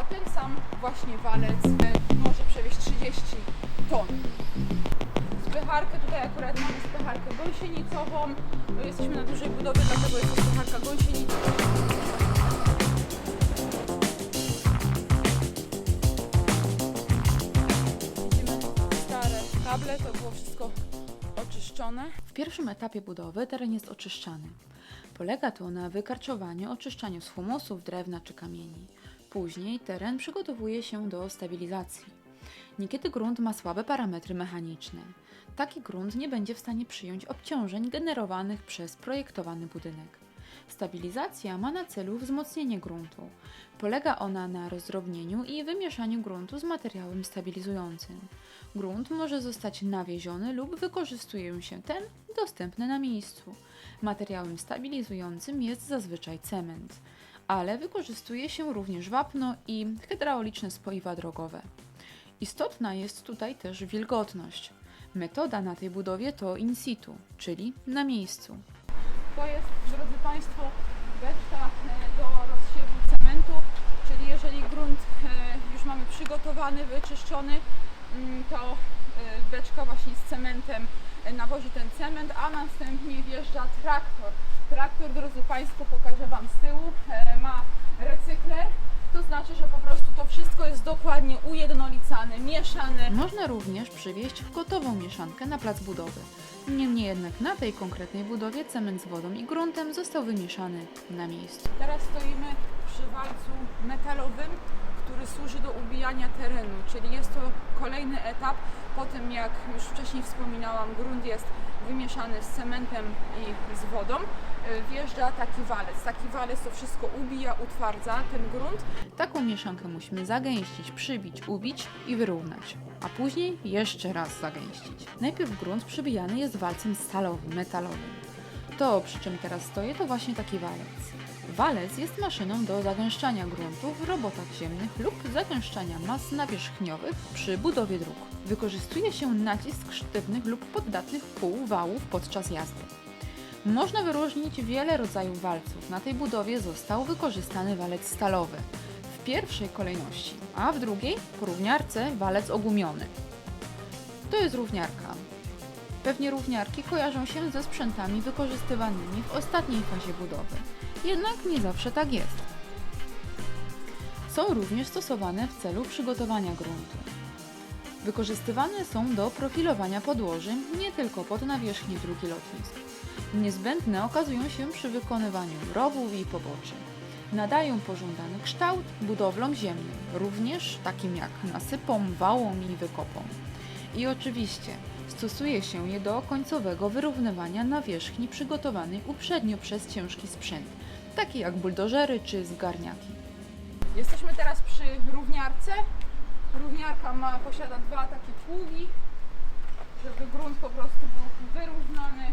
za ten sam właśnie walec e, może przewieźć 30 ton. Spycharkę tutaj akurat mamy spycharkę gąsienicową. No, Jesteśmy na dużej budowie, dlatego jest to spycharka gąsienicowa. Widzimy stare kable, to było wszystko oczyszczone. W pierwszym etapie budowy teren jest oczyszczany. Polega to na wykarczowaniu, oczyszczaniu z humusów, drewna czy kamieni. Później teren przygotowuje się do stabilizacji. Niekiedy grunt ma słabe parametry mechaniczne. Taki grunt nie będzie w stanie przyjąć obciążeń generowanych przez projektowany budynek. Stabilizacja ma na celu wzmocnienie gruntu. Polega ona na rozdrobnieniu i wymieszaniu gruntu z materiałem stabilizującym. Grunt może zostać nawieziony lub wykorzystuje się ten dostępny na miejscu. Materiałem stabilizującym jest zazwyczaj cement, ale wykorzystuje się również wapno i hydrauliczne spoiwa drogowe. Istotna jest tutaj też wilgotność. Metoda na tej budowie to in situ, czyli na miejscu. To jest, drodzy Państwo, beczka e, do rozsiewu cementu, czyli jeżeli grunt e, już mamy przygotowany, wyczyszczony, mm, to e, beczka właśnie z cementem nawozi ten cement, a następnie wjeżdża traktor. Traktor, drodzy Państwo, pokażę Wam z tyłu, e, ma recykler, to znaczy, że po prostu to wszystko jest dokładnie ujednolicane, mieszane. Można również przywieźć gotową mieszankę na plac budowy. Niemniej jednak na tej konkretnej budowie cement z wodą i gruntem został wymieszany na miejscu. Teraz stoimy przy walcu metalowym, który służy do ubijania terenu, czyli jest to kolejny etap po tym jak już wcześniej wspominałam, grunt jest wymieszany z cementem i z wodą, wjeżdża taki walec. Taki walec to wszystko ubija, utwardza ten grunt. Taką mieszankę musimy zagęścić, przybić, ubić i wyrównać, a później jeszcze raz zagęścić. Najpierw grunt przybijany jest walcem stalowym, metalowym. To, przy czym teraz stoję, to właśnie taki walec. Walec jest maszyną do zagęszczania gruntu w robotach ziemnych lub zagęszczania mas nawierzchniowych przy budowie dróg. Wykorzystuje się nacisk sztywnych lub poddatnych kół wałów podczas jazdy. Można wyróżnić wiele rodzajów walców. Na tej budowie został wykorzystany walec stalowy w pierwszej kolejności, a w drugiej po równiarce walec ogumiony. To jest równiarka. Pewnie równiarki kojarzą się ze sprzętami wykorzystywanymi w ostatniej fazie budowy. Jednak nie zawsze tak jest. Są również stosowane w celu przygotowania gruntu. Wykorzystywane są do profilowania podłoży nie tylko pod nawierzchnię dróg i lotnisk. Niezbędne okazują się przy wykonywaniu rowów i poboczy. Nadają pożądany kształt budowlom ziemnym, również takim jak nasypom, wałom i wykopom. I oczywiście stosuje się je do końcowego wyrównywania nawierzchni przygotowanej uprzednio przez ciężki sprzęt, taki jak buldożery czy zgarniaki. Jesteśmy teraz przy równiarce. Równiarka ma, posiada dwa takie pługi, żeby grunt po prostu był wyrównany.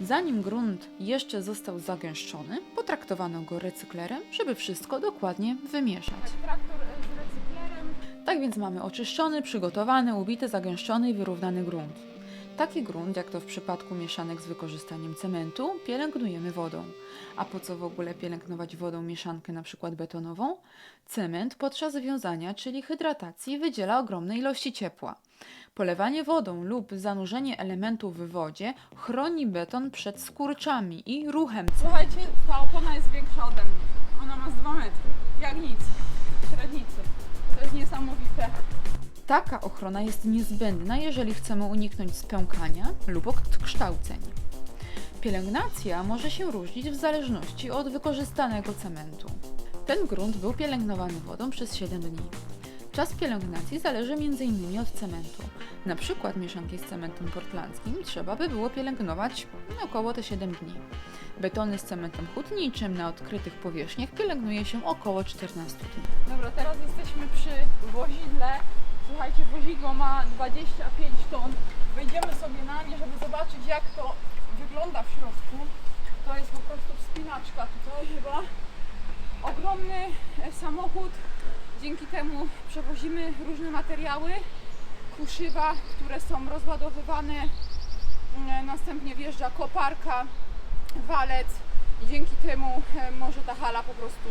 Zanim grunt jeszcze został zagęszczony, potraktowano go recyklerem, żeby wszystko dokładnie wymieszać. Tak, traktor e, z recyklerem. Tak więc mamy oczyszczony, przygotowany, ubity, zagęszczony i wyrównany grunt. Taki grunt, jak to w przypadku mieszanek z wykorzystaniem cementu, pielęgnujemy wodą. A po co w ogóle pielęgnować wodą mieszankę przykład betonową? Cement podczas wiązania, czyli hydratacji, wydziela ogromne ilości ciepła. Polewanie wodą lub zanurzenie elementów w wodzie chroni beton przed skurczami i ruchem Słuchajcie, ta opona jest większa ode mnie. Ona ma z 2 metry. Jak nic. Średnicy. To jest niesamowite. Taka ochrona jest niezbędna, jeżeli chcemy uniknąć spękania lub odkształceń. Pielęgnacja może się różnić w zależności od wykorzystanego cementu. Ten grunt był pielęgnowany wodą przez 7 dni. Czas pielęgnacji zależy m.in. od cementu. Na przykład mieszanki z cementem portlandzkim trzeba by było pielęgnować około te 7 dni. Betony z cementem hutniczym na odkrytych powierzchniach pielęgnuje się około 14 dni. Dobra, teraz jesteśmy przy wozidle. Słuchajcie, wozidło ma 25 ton. Wejdziemy sobie na nie, żeby zobaczyć jak to wygląda w środku. To jest po prostu wspinaczka tutaj chyba. Ogromny samochód. Dzięki temu przewozimy różne materiały, kuszywa, które są rozładowywane. E, Następnie wjeżdża koparka, walec i dzięki temu e, może ta hala po prostu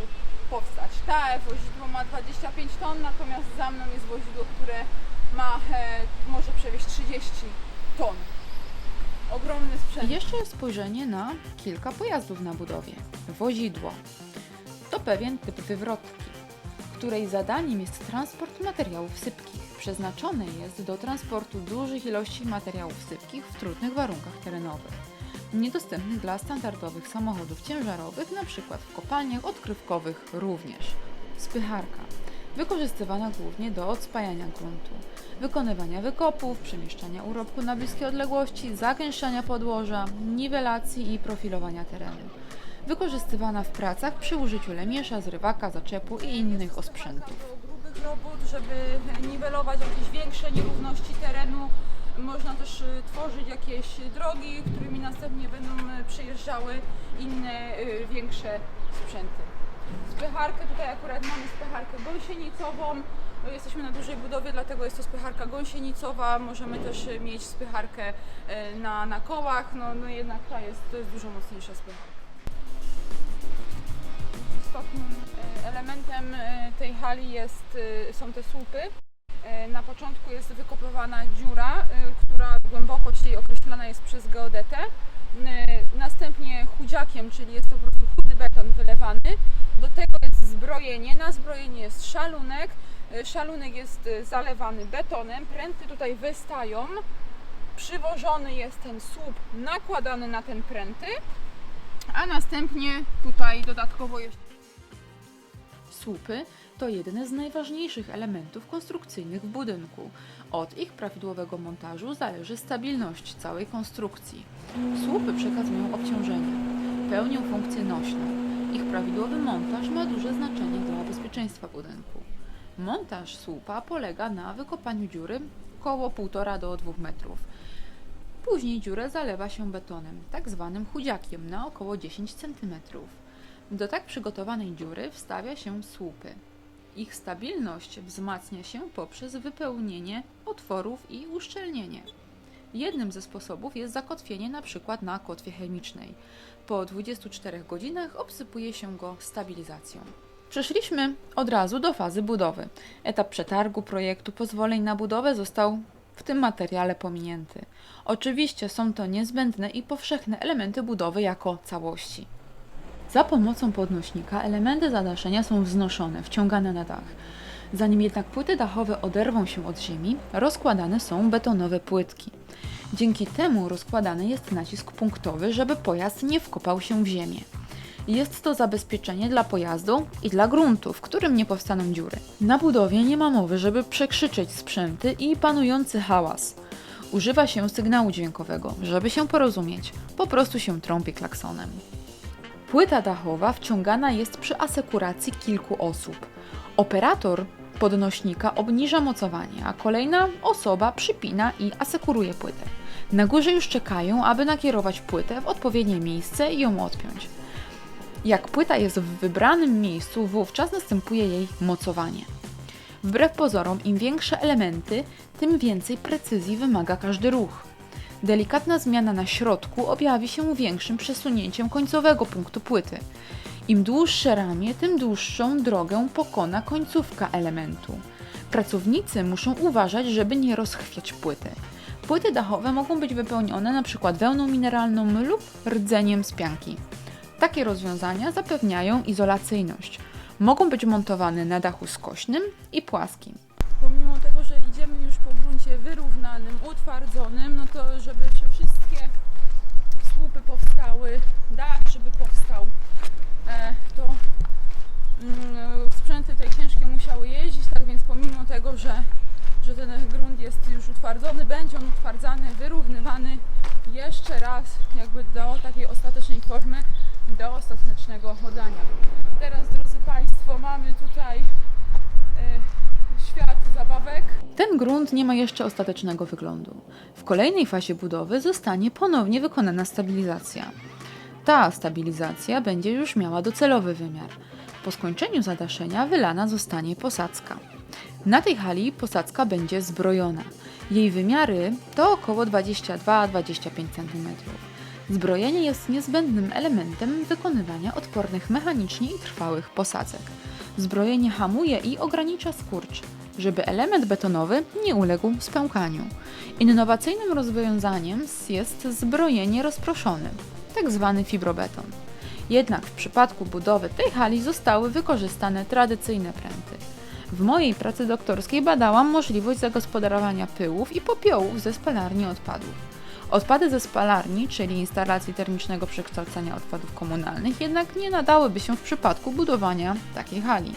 powstać. Ta wozidło ma 25 ton, natomiast za mną jest wozidło, które ma, e, może przewieźć 30 ton. Ogromny sprzęt. Jeszcze spojrzenie na kilka pojazdów na budowie. Wozidło. To pewien typ wywrotki, której zadaniem jest transport materiałów sypkich. Przeznaczone jest do transportu dużych ilości materiałów sypkich w trudnych warunkach terenowych, niedostępnych dla standardowych samochodów ciężarowych, np. w kopalniach odkrywkowych również. Spycharka. Wykorzystywana głównie do odspajania gruntu, wykonywania wykopów, przemieszczania urobku na bliskie odległości, zagęszczania podłoża, niwelacji i profilowania terenu. Wykorzystywana w pracach przy użyciu lemierza, zrywaka, zaczepu i innych osprzętów. Grubych robót, żeby niwelować jakieś większe nierówności terenu. Można też y, tworzyć jakieś drogi, którymi następnie będą y, przejeżdżały inne y, większe sprzęty. Spycharkę, tutaj akurat mamy spycharkę gąsienicową. No, Jesteśmy na dużej budowie, dlatego jest to spycharka gąsienicowa. Możemy też mieć spycharkę na, na kołach, no, no jednak ta jest, to jest dużo mocniejsza spycharka. E, tej hali jest, e, są te słupy. E, Na początku jest wykopywana dziura, która głębokość jej określana jest przez geodetę. Następnie chudziakiem, czyli jest to po prostu chudy beton wylewany. Do tego jest zbrojenie. Na zbrojenie jest szalunek. Szalunek jest zalewany betonem. Pręty tutaj wystają. Przywożony jest ten słup nakładany na ten pręty. A następnie tutaj dodatkowo jeszcze Słupy to jeden z najważniejszych elementów konstrukcyjnych w budynku. Od ich prawidłowego montażu zależy stabilność całej konstrukcji. Słupy przekazują obciążenie, pełnią funkcję nośną. Ich prawidłowy montaż ma duże znaczenie dla bezpieczeństwa budynku. Montaż słupa polega na wykopaniu dziury około 1,5 do 2 metrów. Później dziurę zalewa się betonem, tak zwanym chudziakiem, na około 10 cm. Do tak przygotowanej dziury wstawia się słupy. Ich stabilność wzmacnia się poprzez wypełnienie otworów i uszczelnienie. Jednym ze sposobów jest zakotwienie np. na kotwie chemicznej. Po 24 godzinach obsypuje się go stabilizacją. Przeszliśmy od razu do fazy budowy. Etap przetargu projektu pozwoleń na budowę został w tym materiale pominięty. Oczywiście są to niezbędne i powszechne elementy budowy jako całości. Za pomocą podnośnika elementy zadaszenia są wznoszone, wciągane na dach. Zanim jednak płyty dachowe oderwą się od ziemi, rozkładane są betonowe płytki. Dzięki temu rozkładany jest nacisk punktowy, żeby pojazd nie wkopał się w ziemię. Jest to zabezpieczenie dla pojazdu i dla gruntu, w którym nie powstaną dziury. Na budowie nie ma mowy, żeby przekrzyczeć sprzęty i panujący hałas. Używa się sygnału dźwiękowego, żeby się porozumieć. Po prostu się trąbi klaksonem. Płyta dachowa wciągana jest przy asekuracji kilku osób. Operator podnośnika obniża mocowanie, a kolejna osoba przypina i asekuruje płytę. Na górze już czekają, aby nakierować płytę w odpowiednie miejsce i ją odpiąć. Jak płyta jest w wybranym miejscu, wówczas następuje jej mocowanie. Wbrew pozorom, im większe elementy, tym więcej precyzji wymaga każdy ruch. Delikatna zmiana na środku objawi się większym przesunięciem końcowego punktu płyty. Im dłuższe ramię, tym dłuższą drogę pokona końcówka elementu. Pracownicy muszą uważać, żeby nie rozchwiać płyty. Płyty dachowe mogą być wypełnione np. wełną mineralną lub rdzeniem z pianki. Takie rozwiązania zapewniają izolacyjność. Mogą być montowane na dachu skośnym i płaskim. pomimo tego, że idziemy już po gruncie wyrównanym, utwardzonym, no to żeby te wszystkie słupy powstały, dach żeby powstał, e, to mm, sprzęty te ciężkie musiały jeździć, tak więc pomimo tego, że, że ten grunt jest już utwardzony, będzie on utwardzany, wyrównywany jeszcze raz jakby do takiej ostatecznej formy, do ostatecznego oddania. Teraz drodzy Państwo mamy tutaj e, zabawek. Ten grunt nie ma jeszcze ostatecznego wyglądu. W kolejnej fazie budowy zostanie ponownie wykonana stabilizacja. Ta stabilizacja będzie już miała docelowy wymiar. Po skończeniu zadaszenia wylana zostanie posadzka. Na tej hali posadzka będzie zbrojona. Jej wymiary to około 22-25 cm. Zbrojenie jest niezbędnym elementem wykonywania odpornych mechanicznie i trwałych posadzek. Zbrojenie hamuje i ogranicza skurcz, żeby element betonowy nie uległ spękaniu. Innowacyjnym rozwiązaniem jest zbrojenie rozproszone, tak zwany fibrobeton. Jednak w przypadku budowy tej hali zostały wykorzystane tradycyjne pręty. W mojej pracy doktorskiej badałam możliwość zagospodarowania pyłów i popiołów ze spalarni odpadów. Odpady ze spalarni, czyli instalacji termicznego przekształcania odpadów komunalnych, jednak nie nadałyby się w przypadku budowania takiej hali.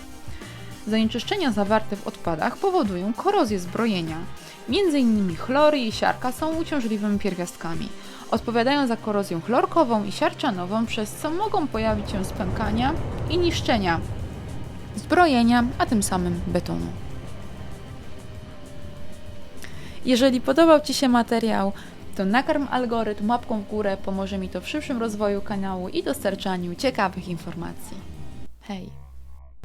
Zanieczyszczenia zawarte w odpadach powodują korozję zbrojenia. Między innymi chlory i siarka są uciążliwymi pierwiastkami. Odpowiadają za korozję chlorkową i siarczanową, przez co mogą pojawić się spękania i niszczenia zbrojenia, a tym samym betonu. Jeżeli podobał Ci się materiał, to nakarm algorytm łapką w górę pomoże mi to w szybszym rozwoju kanału i dostarczaniu ciekawych informacji. Hej!